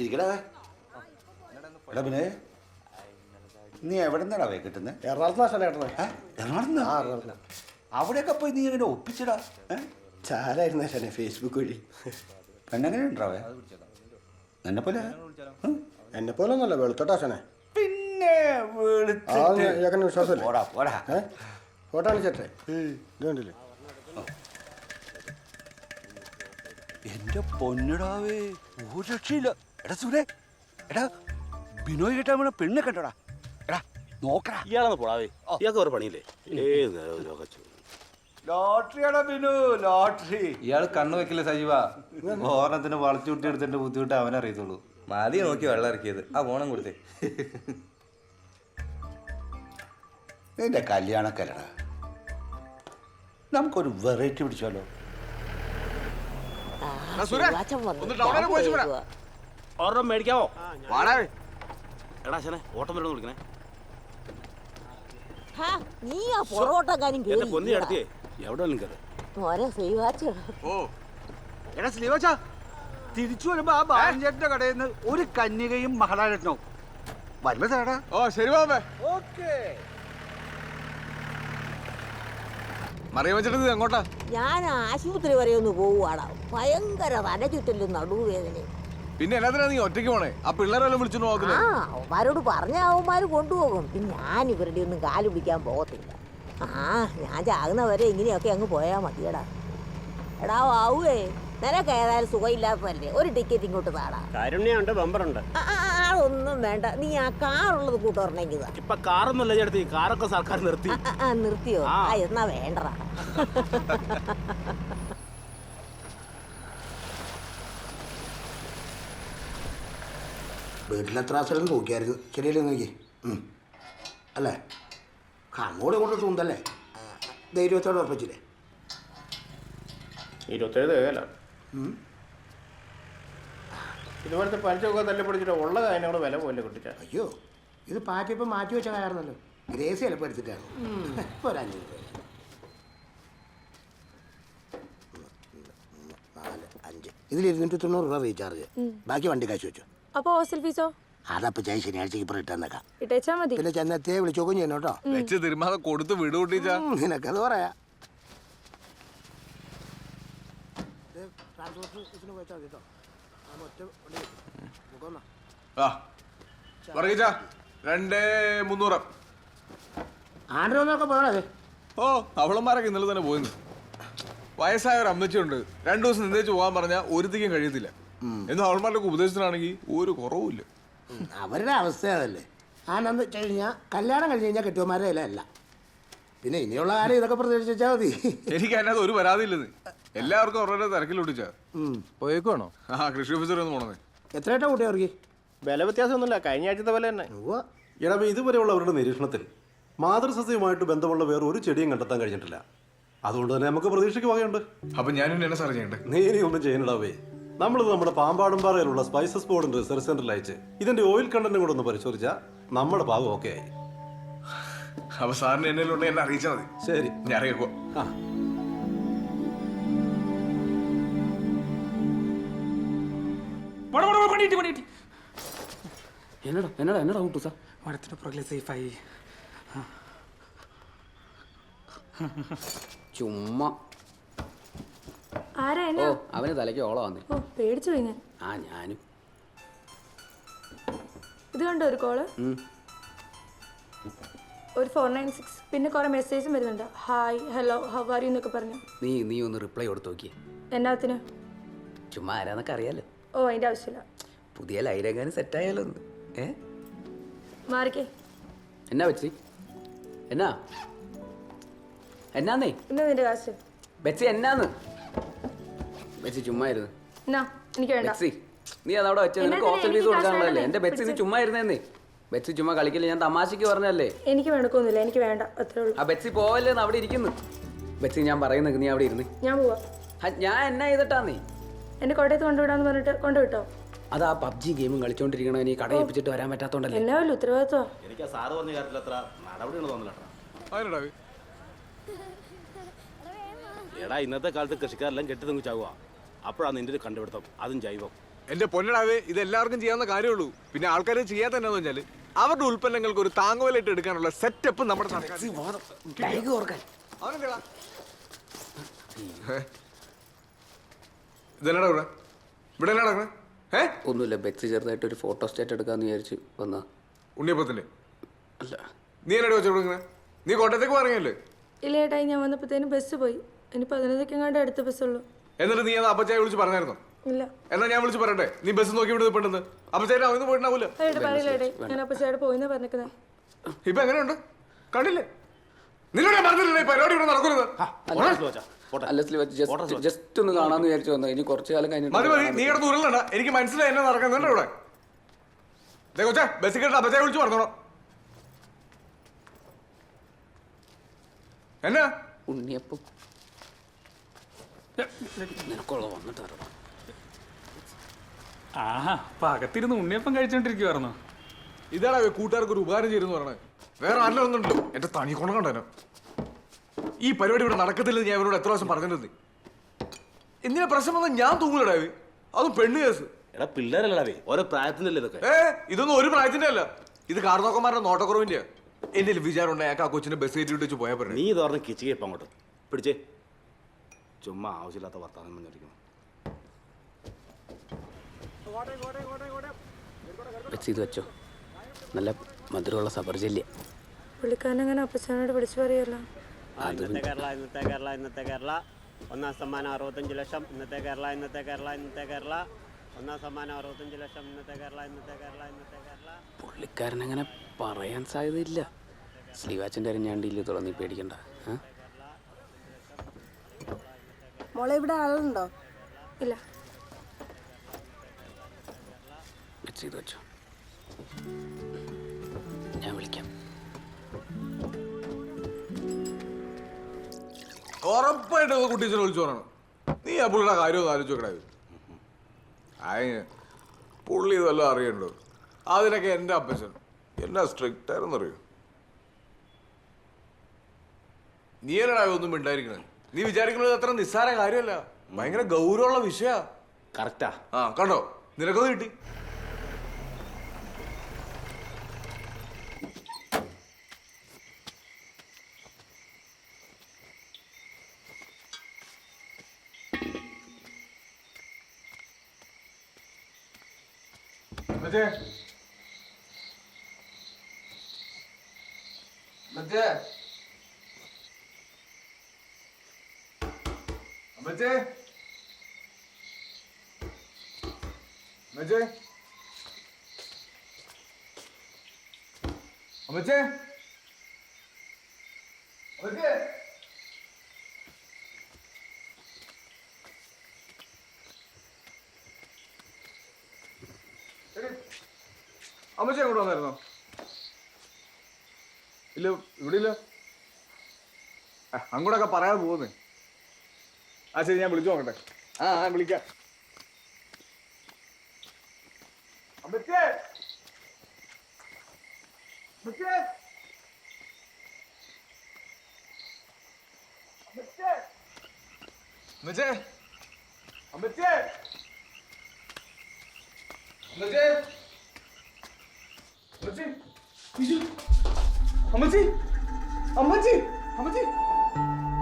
ഇരിക്കടാ. എടാ പിന്നെ നീ എവിടെ നിന്നാടാ വേ കിട്ടുന്നത്. എറണാകുളത്ത് എറണാകുളത്ത് ആ എറണാകുളത്ത് അവിടെയൊക്കെ പോയി നീ അങ്ങനെ ഒപ്പിച്ചടാ? ചാരായിരുന്നു ആശാനെ ഫേസ്ബുക്ക് വഴി. പെണ്ണെങ്ങനെ ഉണ്ടാവേ? എന്നെ പോലെ എന്നെ പോലെ ഒന്നല്ല വെളുത്തോട്ടാ. ചേനെ പിന്നെ വിശ്വാസമല്ലേ? പോടാ പോടാ. ഏ? ഫോട്ടോ ആണ് ഇത് കണ്ടില്ലേ? എന്റെ പൊന്നിടാവേ ഒരു രക്ഷയില്ല. എടാ സുരേ എടാ ബിനോയ് കേട്ടാ നമ്മളെ പെണ്ണ് കണ്ടോടാ. എടാ നോക്കടാ. ഇയാളെന്ന് പോടാവേ. ഇയാൾക്ക് ഒരു പണിയില്ലേ? ഏത് ലോട്ടറിയാടാ ബിനു ലോട്ടറി. ഇയാൾ കണ്ണു വെക്കില്ല സജീവ? ഓണത്തിന് വളച്ചു എടുത്തിട്ട് ബുദ്ധിമുട്ട് അവനറിയത്തുള്ളൂ മതി നോക്കി വെള്ളം ഇറക്കിയത്. ആ ഓണം കൊടുത്തേ. നിന്റെ കല്യാണക്കല്ലടാ. നമുക്കൊരു വെറൈറ്റി പിടിച്ചാലോ? ഒരെണ്ണം മേടിക്കാവോ? എടാ ശനെ ഓട്ടം വരണം വിളിക്കണേ. നീ ആ പൊറോട്ടക്കാരും എന്റെ കൊന്നി എവിടെ ശ്രീവാച്ച. എടാ ശ്രീവച്ച തിരിച്ചു വരുമ്പോ ആ ബാലഞ്ചേട്ടന്റെ കടയിൽ നിന്ന് ഒരു കന്യകയും മഹാരാജനവും വല്ലതേടാ ഓ ശരി ബാബേ. ഓക്കേ. മറിയ വെച്ചിട്ട് എങ്ങോട്ടാ? ഞാൻ ആശുപത്രി വരെ ഒന്ന് പോവുകയാണ് ഭയങ്കര തല ചുറ്റലും നടുവേദന പിന്നെ എല്ലാത്തിനാ നീ ഒറ്റയ്ക്ക് പോണേ? ആ പിള്ളേരെല്ലാം വിളിച്ചു ആ നോക്കില്ലേ അവന്മാരോട് പറഞ്ഞ അവന്മാർ കൊണ്ടുപോകും. പിന്നെ ഞാൻ ഇവരുടെ ഒന്നും കാൽ പിടിക്കാൻ പോകത്തില്ല. ആ ഞാൻ ചാകുന്നവരെ ഇങ്ങനെയൊക്കെ അങ്ങ് പോയാ മതിയടാ. എടാ ആവുവേ നിനക്ക് ഏതായാലും സുഖമില്ലാത്തതല്ലേ? ഒരു ടിക്കറ്റ് ഇങ്ങോട്ട് താടാ. കാരുണ്യുണ്ട് ബമ്പറുണ്ട്. ഒന്നും വേണ്ട. നീ ആ കാറുള്ളത് കൂട്ടുറണെങ്കിൽ ഇപ്പൊ കാറൊന്നുമല്ല ചേട്ടത്തി കാറൊക്കെ സർക്കാർ നിർത്തി. നിർത്തിയോ? ആ. എന്നാ വേണ്ടടാ. വീട്ടിലെത്ര സ്ഥലം നോക്കിയായിരുന്നു? ശരിയല്ലേ നോക്കി? അല്ലേ? അങ്ങോട്ടും ഇങ്ങോട്ടും തൂന്തല്ലേ ധൈര്യത്തോടെ ഉറപ്പിച്ചില്ലേ? ഇരുപത്തേഴ് തികയല്ല ഇതുപോലത്തെ പലിശയൊക്കെ തല്ലിപ്പൊടിച്ചിട്ട് ഉള്ള അതിനോട് വില പോലെ കിട്ടിച്ച. അയ്യോ ഇത് പാറ്റിപ്പം മാറ്റി വെച്ച കാരണല്ലോ ഗ്രേസി ചിലപ്പോൾ എടുത്തിട്ടാണ് ഇപ്പോൾ ഒരു അഞ്ഞൂറ് രൂപ. നാല് അഞ്ച്. ഇതിൽ ഇരുന്നൂറ്റി തൊണ്ണൂറ് രൂപ റീചാർജ്. ബാക്കി വണ്ടി കാശ് വെച്ചു? അപ്പൊ ഹോസ്റ്റൽ ഫീസോ? അതപ്പോ ചായ ശനിയാഴ്ചക്ക് ഇപ്പോൾ ഇട്ടെന്നേക്കാം ഇട്ടേച്ചാ മതി. പിന്നെ ചെന്നെത്തിയെ വിളിച്ചോക്കും ചെയ്യണം കേട്ടോ. വെച്ച് തിരുമാതെ കൊടുത്ത് വിടു നിനക്കത് പറയാ. ട്രാൻസ്പോർട്ട് ഓഫീസിന് പോയിച്ചാൽ മതി കേട്ടോ. ആ ഒറ്റ വണ്ടി മുഖം ആ. പറയിച്ചാ രണ്ടേ മുന്നൂറ്. ആണ്ടൊന്നൊക്കെ പോകണേ ഓ അവളന്മാരൊക്കെ ഇന്നലെ തന്നെ പോയിന്ന്. വയസ്സായ ഒരു അമ്മച്ചിയുണ്ട്. രണ്ടു ദിവസം നിന്നേച്ച് പോകാൻ പറഞ്ഞാൽ ഒരുത്തിക്കും കഴിയത്തില്ല. എന്നും അവൾമാരുടെ ഉപദേശത്തിനാണെങ്കിൽ ഒരു കുറവുമില്ല. അവരുടെ അവസ്ഥ അതല്ലേ. ആനന്ദ വെച്ച് കഴിഞ്ഞാൽ കല്യാണം കഴിഞ്ഞ് കഴിഞ്ഞാൽ കെട്ടുമാരെ അല്ല. പിന്നെ ഇനിയുള്ള കാര്യം ഇതൊക്കെ പ്രതീക്ഷിച്ചാൽ മതി. എനിക്ക് അതിനകത്ത് ഒരു പരാതിയില്ലെന്ന്. എല്ലാവർക്കും അവരുടെ ഉം. പോയേക്കുവാണോ? ആ കൃഷി ഓഫീസർ ഒന്ന് പോണേ എത്രയായിട്ടാ കൂട്ടി അവർക്ക് വില വ്യത്യാസമൊന്നുമില്ല. കഴിഞ്ഞ ആഴ്ചത്തെ വില തന്നെ. ഉവ്വ. ഇതുവരെയുള്ള അവരുടെ നിരീക്ഷണത്തിൽ മാതൃസസ്യവുമായിട്ട് ബന്ധമുള്ള വേറെ ഒരു ചെടിയും കണ്ടെത്താൻ കഴിഞ്ഞിട്ടില്ല. അതുകൊണ്ട് തന്നെ നമുക്ക് പ്രതീക്ഷയ്ക്ക് വകയുണ്ട്. അപ്പൊ ഞാൻ എന്നെ സാറേ ചെയ്യണ്ടേ? നീ ഇനി ഒന്നും ചെയ്യണടാവേ. നമ്മളിത് നമ്മുടെ പാമ്പാടുംപാറയിലുള്ള സ്പൈസസ് ബോർഡിന്റെ റിസർച്ച് സെന്ററിൽ അയച്ച് ഇതിന്റെ ഓയിൽ കണ്ടന്റും കൂടെ ഒന്ന് പരിശോധിച്ചാൽ നമ്മുടെ ഭാഗം ഓക്കെ ആയി. അപ്പൊ സാറിന് എന്നെ അറിയിച്ചാൽ മതി. ശരി. ഞാൻ അറിയിക്കുവാ ആ. എന്നടാ എന്നടാ എന്നടാ കൂട്ടു സാർ മരത്തിന്റെ പുറകിലെ സേഫായി. ചുമ്മാ. ആരാ ഓ എന്നാ അവന് തലയ്ക്ക് ഓള വന്നേ. ഓ പേടിച്ചു പോയി ഞാൻ ആ ഞാനും. ഇത് കണ്ടോ ഒരു കോൾ? ഉം. ഒരു ഫോർ നയൻ സിക്സ് പിന്നെ കുറെ മെസ്സേജും വരുന്നുണ്ട്. Hi hello how are you എന്നൊക്കെ പറഞ്ഞു. നീ നീ ഒന്ന് റിപ്ലൈ കൊടുത്തു നോക്കിയേ. എന്നാത്തിന്? ചുമ്മാ ആരാന്നൊക്കെ അറിയാലോ. ഓ അതിന്റെ ആവശ്യമില്ല. പുതിയ ലൈരങ്ങാനും സെറ്റായാലോ ഒന്ന്. ഏ? മാറിക്കേ. എന്നാ വെച്ചി എന്നാ? എന്നാന്നേ? ഇന്ന് നിന്റെ കാശ് ബെച്ചി എന്നാന്ന്? ബെച്ചി ചുമ്മാ ഇരുന്ന്. എന്നാ എനിക്ക് വേണ്ട. ബെച്ചി നീ അതവിടെ വെച്ച? നിനക്ക് ഹോസ്റ്റൽ ഫീസ് കൊടുക്കാനുള്ളതല്ലേ? എന്റെ ബെച്ചി നീ ചുമ്മാ ഇരുന്നേന്നേ. ബെച്ചി ചുമ്മാ കളിക്കില്ല. ഞാൻ തമാശക്ക് പറഞ്ഞല്ലേ എനിക്ക് വേണക്കൊന്നുമില്ല. എനിക്ക് വേണ്ട. അത്രേ ഉള്ളൂ. ആ ബെച്ചി പോവല്ലേന്ന് അവിടെ ഇരിക്കുന്നു. ബെച്ചി ഞാൻ പറയുന്നത് നീ അവിടെ ഇരുന്ന്. ഞാൻ പോവാ. ഞാൻ എന്നാ ചെയ്തിട്ടാന്നേ? എന്നെ കോട്ടയത്ത് കൊണ്ടുവിടാന്ന് പറഞ്ഞിട്ട് കൊണ്ടുവിട്ടോ? അത് ആ പബ്ജി ഗെയിമും കളിച്ചോണ്ടിരിക്കണോ ഇനി കട ഏൽപ്പിച്ചിട്ട് വരാൻ പറ്റാത്തോണ്ടല്ലേ? എന്നാ ഉത്തരവാദിത്വം? എനിക്ക് ആ സാറ് പറഞ്ഞ കാര്യത്തിൽ അത്ര നടപടികൾ തോന്നില്ല അതിനടാ എടാ ഇന്നത്തെ കാലത്ത് കൃഷിക്കാരെല്ലാം കെട്ടി തെങ്ങ് ചാവുക. അപ്പോഴാണ് നിന്റെ ഒരു കണ്ടുപിടുത്തം. അതും ജൈവം. എന്റെ പൊന്നടാവേ ഇത് എല്ലാവർക്കും ചെയ്യാവുന്ന കാര്യമുള്ളൂ. പിന്നെ ആൾക്കാർ ചെയ്യാത്ത എന്നാന്ന് വെച്ചാൽ അവരുടെ ഉൽപ്പന്നങ്ങൾക്ക് ഒരു താങ്ങുവലായിട്ട് എടുക്കാനുള്ള സെറ്റപ്പ് നമ്മുടെ? ഇതെന്നാടാ ഇവിടെ? ഇവിടെ? എന്നാ നടക്കണേ ഏ? ഒന്നുമില്ല ബെക്സി ചെറുതായിട്ട് ഒരു ഫോട്ടോ സ്റ്റേറ്റ് എടുക്കാന്ന് വിചാരിച്ചു വന്നാ. ഉണ്ണിയപ്പത്തിന്റെ അല്ല. നീ എന്നോട് വെച്ചു കൊടുക്കണേ നീ കോട്ടയത്തേക്ക് പറഞ്ഞല്ലേ ഇല്ല ഏട്ടായി ഞാൻ വന്നപ്പോഴത്തേനും ബസ് പോയി. ഇനി പതിനൊന്നൊക്കെ എങ്ങാണ്ട് അടുത്ത ബസ്സുള്ളൂ എന്നിട്ട് നീ അത് അപ്പച്ചായ വിളിച്ച് പറഞ്ഞായിരുന്നോ? ഇല്ല. എന്നാ ഞാൻ വിളിച്ച് പറയട്ടെ നീ ബസ് നോക്കി വിടുന്നത് പെട്ടെന്ന് അപ്പച്ചായ അവന്ന് പോയിട്ടുണ്ടാവൂല? ഏട്ടാ പറയില്ല ഏട്ടായി ഞാൻ അപ്പോൾ ചേട്ടാ പോയിന്നാ പറഞ്ഞേക്കുന്നത് ഇപ്പൊ എങ്ങനെയുണ്ട്? കണ്ടില്ലേ? നിന്നോട് ഞാൻ പറഞ്ഞില്ലേ പരിപാടി ഇവിടെ നടക്കുന്നത്. അല്ല ജസ്റ്റ് ജസ്റ്റ് ഒന്ന് കാണാന്ന് വിചാരിച്ചു വന്നു. ഇനി കുറച്ചു കാലം കഴിഞ്ഞു മതി കഴിഞ്ഞിട്ട് കിടന്ന് ഉരുളണ്ട. എനിക്ക് മനസ്സിലായി എന്നെ നടക്കുന്നുണ്ട് ഇവിടെ. ദേ കൊച്ചേ ബസ് കേട്ട് അപ്പച്ചായ വിളിച്ചു പറഞ്ഞോളാം. എന്നാ? ഉണ്ണിയപ്പം. നിനക്കുള്ള വന്നിട്ട് അറിയാം ആഹാ അപ്പൊ അകത്തിരുന്ന് ഉണ്ണിയപ്പം കഴിച്ചോണ്ടിരിക്കുവായിരുന്നു. ഇതാണ് കൂട്ടുകാർക്ക് ഒരു ഉപകാരം ചെയ്തു പറഞ്ഞത് വേറെ ആരെല്ലാം ഒന്നുണ്ടല്ലോ എന്റെ തണി കൊണ്ടു കണ്ടേനോ ഈ പരിപാടി ഇവിടെ നടക്കത്തില്ലെന്ന് ഞാൻ ഇവരോട് എത്ര പ്രാവശ്യം പറഞ്ഞിട്ടുണ്ട്. എന്തിനാ പ്രശ്നം വന്നാൽ ഞാൻ തൂങ്ങലടാ. അതും പെണ്ണ് കേസ്. എടാ പിള്ളേരല്ലടാവേ ഓരോ പ്രായത്തിന്റെ അല്ലേ ഇതൊക്കെ? ഏ ഇതൊന്നും ഒരു പ്രായത്തിന്റെ അല്ല. ഇത് കാർന്നോക്കന്മാരുടെ നോട്ടക്കുറവിന്റെ എന്റെ വിചാരം ഉണ്ടായ ആ കൊച്ചിനെ ബസ് കയറ്റി വിട്ടു വെച്ച് പോയാൽ പറഞ്ഞു നീ ഇത് പറഞ്ഞ് കിച്ചു കേപ്പം അങ്ങോട്ട്. പിടിച്ചേ. ചുമ്മാ ആവശ്യമില്ലാത്ത വർത്താനം പറഞ്ഞിരിക്കുന്നു വെച്ച് ഇത് വെച്ചോ. നല്ല മധുരമുള്ള സബർജല്യ. പുള്ളിക്കാരൻ അങ്ങനെ അപ്പച്ചനോട് വിളിച്ചു പറയല്ലോ. ഇന്നത്തെ കേരള ഇന്നത്തെ കേരള ഇന്നത്തെ കേരള. ഒന്നാം സമ്മാനം അറുപത്തഞ്ച് ലക്ഷം ഇന്നത്തെ കേരള ഇന്നത്തെ കേരള ഇന്നത്തെ കേരള. ഒന്നാം സമ്മാനം അറുപത്തഞ്ച് ലക്ഷം ഇന്നത്തെ കേരള ഇന്നത്തെ കേരള ഇന്നത്തെ കേരള. പുള്ളിക്കാരൻ അങ്ങനെ പറയാൻ സാധ്യതയില്ല. ശ്രീവാച്ചന്റെ അരിഞ്ഞാണ്ടില്ല തുടങ്ങി പേടിക്കണ്ട? മോളെ ഇവിടെ ആളുണ്ടോ? ഇല്ല. ചെയ്തു വെച്ചോ. ഞാൻ വിളിക്കാം. ഉറപ്പായിട്ട് അത് കുട്ടീച്ചനെ വിളിച്ചു പറയണം. നീ ആ പുള്ളിയുടെ കാര്യം ഒന്ന് ആലോചിച്ച് നോക്കണേ പുള്ളി ഇതെല്ലാം അറിയണ്ടോ? അതിനൊക്കെ എന്റെ അപ്പച്ചൻ എന്നാ സ്ട്രിക്റ്റ് ആയിരുന്നറിയോ നീ എന്നാ ഒന്നും മിണ്ടായിരിക്കണേ നീ വിചാരിക്കുന്നത് അത്ര നിസ്സാര കാര്യമല്ല. ഭയങ്കര ഗൗരവമുള്ള വിഷയ. കറക്റ്റാ. ആ കണ്ടോ? നിനക്കത് കിട്ടി. മറ്റേ? മറ്റേ? മറ്റേ മറ്റേ അമ്മച്ചേ എടി, അമ്മച്ചി അങ്ങോട്ട് വന്നായിരുന്നോ ഇല്ല ഇവിടെ ഇല്ല. അങ്ങോട്ടൊക്കെ പറയാൻ പോകുന്നേ. ആ ശരി ഞാൻ വിളിച്ചു നോക്കട്ടെ. ആ ആ വിളിക്കാം. അമ്മച്ചേ! അമ്മച്ചേ! അമ്മച്ചേ! അമ്മച്ചേ! അമ്മച്ചി. അമ്മച്ചി. അമ്മച്ചി.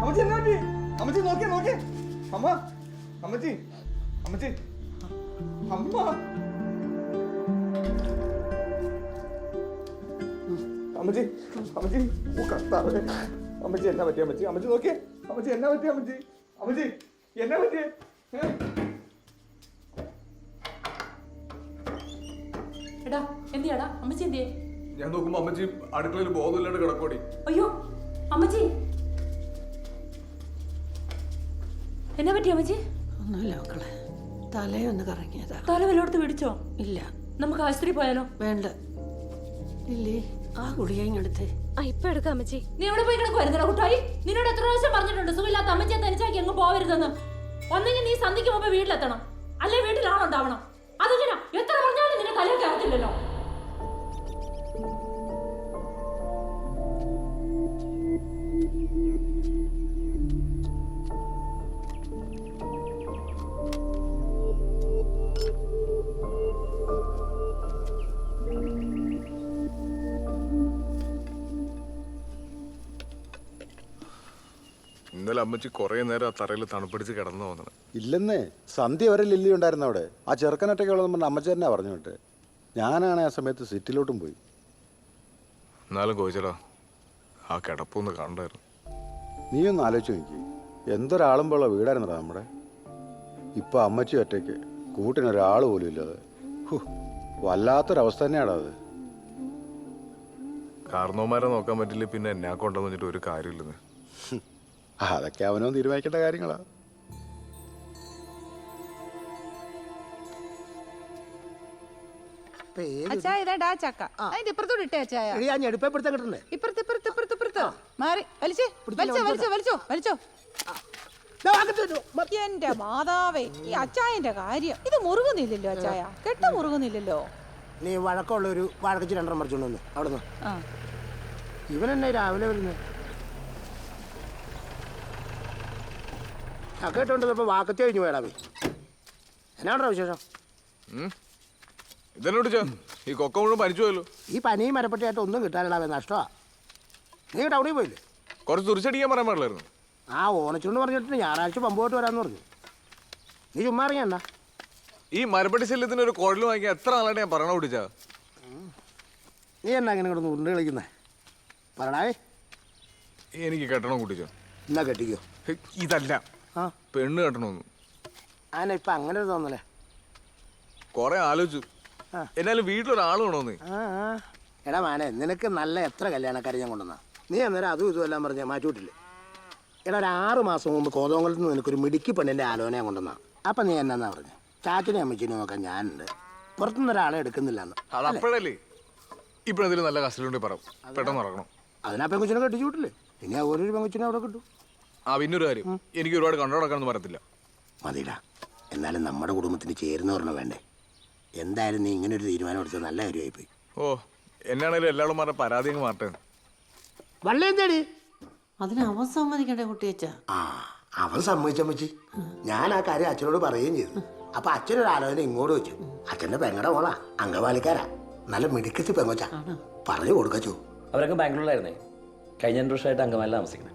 അമ്മച്ചി. എന്നാ പറ്റി? അമ്മച്ചി നോക്കിയേ നോക്കിയേ. അമ്മ. അമ്മച്ചി. അമ്മച്ചി. അമ്മ. അമ്മച്ചി. അമ്മച്ചി. ഓ കർത്താവേ. അമ്മച്ചി എന്നാ പറ്റി അമ്മച്ചി? അമ്മച്ചി നോക്കിയേ. അമ്മച്ചി എന്നാ പറ്റി അമ്മച്ചി? അമ്മച്ചി എന്നാ പറ്റിയേ ഏ? എടാ എന്തിയാടാ? അമ്മച്ചി എന്തിയെ? ഞാൻ നോക്കുമ്പോ അമ്മച്ചി അടുക്കളയിൽ ബോധമില്ലാണ്ട് കിടക്കോടി അയ്യോ അമ്മച്ചി. എന്നാ പറ്റി അമ്മച്ചി? ഒന്നുമില്ല മക്കളെ. തലയൊന്ന് കറങ്ങിയതാ. തല വല്ലോടത്ത് പിടിച്ചോ? ഇല്ല. നമുക്ക് ആശുപത്രി പോയാലോ? വേണ്ട. ഇല്ലേ ആ ഗുളിക ഇങ്ങെടുത്തേ ഇപ്പൊ എടുക്കാം അമ്മച്ചി. നീ എവിടെ പോയി കിടക്കുവായിരുന്നടാ കുട്ടായി? നിന്നോട് എത്ര പ്രാവശ്യം പറഞ്ഞിട്ടുണ്ട് സുഖമില്ലാത്ത അമ്മച്ചിയെ തനിച്ചാക്കി അങ്ങ് പോവരുതെന്ന്. ഒന്നെങ്കിൽ നീ സന്ധിക്ക് മുമ്പ് വീട്ടിലെത്തണം. അല്ലെ വീട്ടിലാണോ ഉണ്ടാവണം അതെങ്ങനെ. എത്ര പറഞ്ഞാലും നിന്നെ തലയൊക്കെ അറിയത്തില്ലല്ലോ. ഇന്നലെ അമ്മച്ചി കുറേ നേരം ആ തറയിൽ തണുപ്പിടിച്ച് കിടന്നു തോന്നണം. ഇല്ലെന്നേ സന്ധ്യ വരെ ലില്ലി ഉണ്ടായിരുന്നു അവിടെ. ആ ചെറുക്കനൊറ്റയ്ക്കുള്ളതെന്ന് പറഞ്ഞ അമ്മച്ചേരനാ പറഞ്ഞു വിട്ട്. ഞാനാണ് ആ സമയത്ത് സിറ്റിലോട്ടും പോയി. എന്നാലും കോയിച്ചടാ ആ കിടപ്പൊന്ന് കണ്ടായിരുന്നു. നീ ഒന്ന് ആലോചിച്ച് നോക്കി. എന്തൊരാളുമ്പോഴുള്ള വീടായിരുന്നടാ നമ്മുടെ. ഇപ്പൊ അമ്മച്ചി ഒറ്റയ്ക്ക് കൂട്ടിനൊരാൾ പോലും ഇല്ലാതെ. ഹു, വല്ലാത്തൊരവസ്ഥ തന്നെയാടാ അത്. കാരണവന്മാരെ നോക്കാൻ പറ്റില്ല പിന്നെ എന്നെ കൊണ്ടെന്ന് വെച്ചിട്ട് ഒരു കാര്യമില്ലെന്ന്. അതൊക്കെ അവനോ തീരുമാനിക്കേണ്ട കാര്യങ്ങളാ. അച്ചായ ഇതാ? ചക്ക. അതിന്റെ ഇപ്പുറത്തോട് ഇട്ടേ അച്ചായ എടി, ആ ഞെടുപ്പെടുത്താൻ കിട്ടണ്ടേ? ഇപ്പുറത്ത് ഇപ്പുറത്ത് ഇപ്പുറത്ത് ഇപ്പുറത്ത്. മാറി. വലിച്ചേ വലിച്ചോ വലിച്ചോ. വലിച്ചോ വലിച്ചോ എന്റെ മാതാവേ ഈ അച്ചായന്റെ കാര്യം. ഇത് മുറുകുന്നില്ലല്ലോ അച്ചായ കെട്ട മുറുകുന്നില്ലല്ലോ. നീ വഴക്കമുള്ള ഒരു വഴക്കച്ച് രണ്ടെണ്ണം മറിച്ചോണ്ട് വന്ന്. അവിടെ നിന്ന് ആ. ഇവൻ എന്നെ രാവിലെ വരുന്നത് ചക്കേട്ടോണ്ട് ഇപ്പൊ വാക്കത്തി കഴിഞ്ഞു പോയടാ പോയി എന്നാണോ വിശേഷം? ഇതെന്നോട് ചോ ഈ കൊക്ക മുഴുവൻ പനിച്ചു പോയല്ലോ. ഈ പനിയും മരപ്പെട്ടിയായിട്ട് ഒന്നും കിട്ടാനിടാവേ നഷ്ടമാ നീ ടൗണിൽ പോയില്ലേ? കുറച്ച് തുറിച്ചടിക്കാൻ പറയാൻ പാടില്ലായിരുന്നു. ആ ഓണച്ചുണ്ട് പറഞ്ഞിട്ട് ഞായറാഴ്ച പമ്പ് പോയിട്ട് വരാമെന്ന് പറഞ്ഞു. നീ ചുമ്മാ ഇറങ്ങിയണ്ട ഈ മരപ്പട്ടി ശല്യത്തിന് ഒരു കുഴൽ വാങ്ങിക്കാൻ എത്ര നാളായിട്ട് ഞാൻ പറയണ കുടിച്ചാ? നീ എന്നാ അങ്ങനെ കിടന്ന് ഉരുണ്ട് കളിക്കുന്നേ? പറയണേ എനിക്ക് കെട്ടണം കുട്ടിച്ചോ എന്നാ കെട്ടിക്കോ? ഇതല്ല. ആ. പെണ്ണ് കെട്ടണമെന്ന്. ആന ഇപ്പൊ അങ്ങനെ ഒരു തോന്നലേ? കൊറേ ആലോചിച്ചു. ആ. എന്നാലും വീട്ടിലൊരാൾ വേണമെന്ന്. ആ ആ. എടാ മാനെ നിനക്ക് നല്ല എത്ര കല്യാണക്കാരെ ഞാൻ കൊണ്ടുവന്ന? നീ അന്നേരം അതും ഇതും എല്ലാം പറഞ്ഞ മാറ്റിവിട്ടില്ലേ? എടാ ഒരു ആറ് മാസം മുമ്പ് കോതോങ്കലത്ത് നിന്ന് നിനക്കൊരു മിടുക്കി പെണ്ണിന്റെ ആലോചന കൊണ്ടുവന്ന. അപ്പം നീ എന്നാ പറഞ്ഞു? ചാച്ചനെ അമ്മച്ചിനെ നോക്കാൻ ഞാനുണ്ട്. പുറത്തുനിന്ന് ഒരാളെ എടുക്കുന്നില്ല എന്ന് അത് അപ്പോഴല്ലേ? ഇപ്പോഴെന്തെങ്കിലും നല്ല കസ്റ്റഡിയുണ്ടെങ്കിൽ പറ. പെട്ടെന്ന് ഇറങ്ങണം അതിനാ പെങ്കുച്ചിനെ കെട്ടിച്ചു വിട്ടില്ലേ? പിന്നെ ആ ഓരോരു പെങ്കുച്ചിനെ അവിടെ കിട്ടും. ആ പിന്നെ കാര്യം. എനിക്ക് ഒരുപാട് കണ്ടോടക്കാനൊന്നും പറയത്തില്ല മതിടാ. എന്നാലും നമ്മുടെ കുടുംബത്തിന് ചേരുന്നവരണം വേണ്ടേ? എന്തായാലും നീ ഇങ്ങനെ ഒരു തീരുമാനം എടുത്തത് നല്ല കാര്യമായി പോയി ഓ എന്നാണേലും എല്ലാവരും പറഞ്ഞ പരാതി അങ്ങ് അതിന് അവൻ സമ്മതിക്കണ്ടേ കുട്ടിയച്ച? ആ അവൻ സമ്മതിച്ചമ്മച്ചി ഞാൻ ആ കാര്യം അച്ഛനോട് പറയുകയും ചെയ്തു. അപ്പൊ അച്ഛനൊരു ആലോചന ഇങ്ങോട്ട് വെച്ചു. അച്ഛന്റെ പെങ്ങടെ മോളാ അംഗവാലിക്കാരാ. നല്ല മിടുക്കത്തി പെങ്ങോച്ച. പറഞ്ഞു കൊടുക്കച്ചു. അവരൊക്കെ ബാംഗ്ലൂരിലായിരുന്നേ. കഴിഞ്ഞ രണ്ട് വർഷമായിട്ട് അങ്കമാലിൽ താമസിക്കുന്നത്.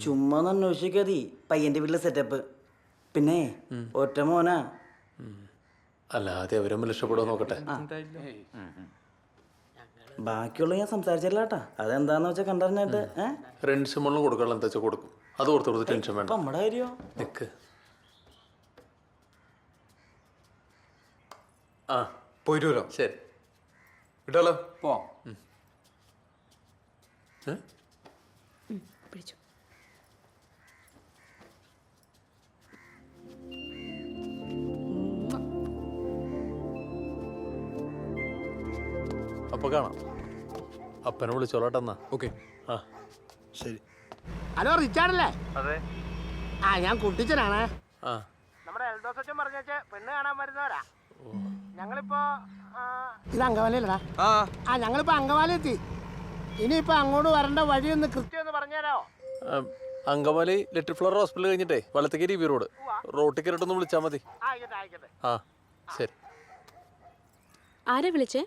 ചുമ്മാ ഒന്ന് അന്വേഷിക്കാതി പയ്യന്റെ വീട്ടിലെ സെറ്റപ്പ് പിന്നെ ഒറ്റ മോനാ. അല്ലാതെ അവരൊന്നും രക്ഷപ്പെടുമോ നോക്കട്ടെ? ബാക്കിയുള്ള ഞാൻ സംസാരിച്ചില്ല കേട്ടാ അതെന്താന്ന് വെച്ചാൽ കണ്ടറിഞ്ഞിട്ട് റെൻസ് മുകളിൽ കൊടുക്കാനുള്ള എന്താ വെച്ചാൽ കൊടുക്കും. അത് ഓർത്ത് കൊടുത്ത് ടെൻഷൻ വേണ്ട. നമ്മുടെ കാര്യോ? നിക്ക്. ആ. പോയിട്ട് വരാം. ശരി. വിട്ടാലോ? പോവാം. പിടിച്ചു. അപ്പൊ കാണാം. അപ്പനെ വിളിച്ചോളട്ടെന്നാ ഓക്കെ. ആ. ശരി. ഹലോ റിച്ചാർഡല്ലേ? അതെ. ആ ഞാൻ കുട്ടിച്ചനാണ്. ആ. നമ്മുടെ എൽദോസ് അച്ഛൻ പറഞ്ഞേച്ച് പെണ്ണ് കാണാൻ വരുന്നവരാ. ഞങ്ങളിപ്പോ ഇത് അങ്കവാലിയല്ലടാ. ആ. ഞങ്ങളിപ്പോ അങ്കവാലി എത്തി ഇനിയിപ്പോ അങ്ങോട്ട് വരേണ്ട ഒന്ന് കൃത്യം ഒന്ന് അങ്കമാലി ലിറ്റിൽ ഫ്ലവർ ഹോസ്പിറ്റൽ കഴിഞ്ഞിട്ടേ വലത്തേക്ക് ബി റോഡ്. റോട്ടിൽ കയറിട്ടൊന്ന് വിളിച്ചാൽ മതി. ആ. ശരി. ആരാ വിളിച്ചേ?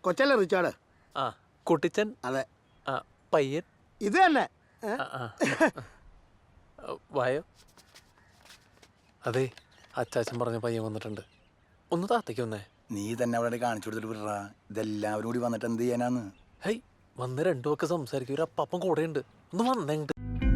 കൊച്ചല്ലേ റിച്ചാർഡ്? ആ കുട്ടിച്ചൻ? അതെ. ആ പയ്യൻ? ഇത് തന്നെ. ഏ? ആ, വായോ. അതെ അച്ചാച്ചൻ പറഞ്ഞ പയ്യൻ വന്നിട്ടുണ്ട്. ഒന്ന് താത്തേക്ക് വന്നേ. നീ തന്നെ അവിടെ കാണിച്ചു കൊടുത്തിട്ട് വിടറാ. ഇതെല്ലാവരും കൂടി വന്നിട്ട് എന്ത് ചെയ്യാനാന്ന്? ഹൈ വന്ന് രണ്ടു ഒക്കെ സംസാരിക്കും. ഒരു അപ്പം കൂടെയുണ്ട്. ഒന്ന് വന്നെങ്ക്